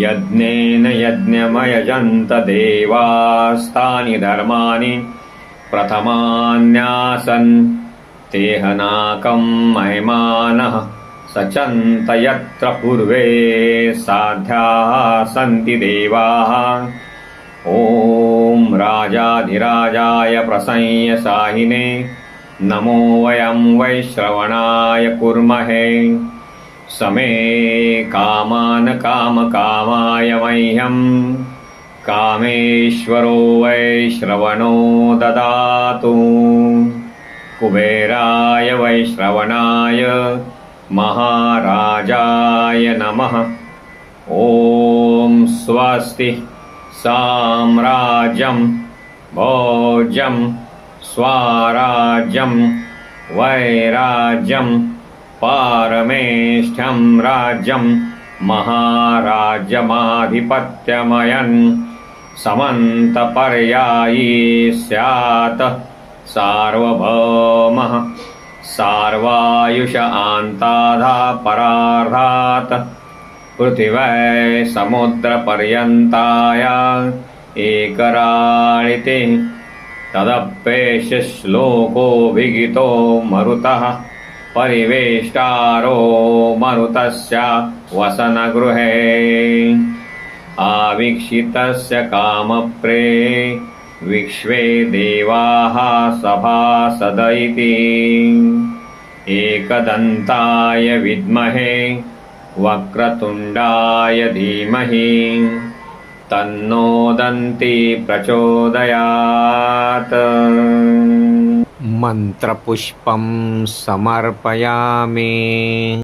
यज्ञेन यज्ञमयजन्त देवास्तानि धर्माणि प्रथमान्यासन् तेहनाकं महिमानः सचन्त यत्र पूर्वे साध्याः सन्ति देवाः। ॐ राजाधिराजाय प्रसंय साहिने नमो वयं वैश्रवणाय कुर्महे समे कामान् कामकामाय मह्यं कामेश्वरो वैश्रवणो ददातु। कुबेराय वैश्रवणाय महाराजाय नमः। ॐ स्वस्ति साम्राज्यं भोज्यं स्वाराज्यं वैराज्यं पारमेष्ठ्यं राज्यं महाराज्यमाधिपत्यमयन् समन्तपर्यायी स्यात्। सार्वभौमः सार्वायुष आन्ताधा परार्धात् पृथिवै समुद्रपर्यन्ताय तदप्येष श्लोकोऽभिगितो मरुतः परिवेष्टारो मरुतस्य वसनगृहे। आवीक्षितस्य कामप्रे विश्वे देवाः सभासद इति एकदन्ताय विद्महे वक्रतुण्डाय धीमहि तन्नो दन्ती प्रचोदयात् मन्त्रपुष्पं समर्पयामि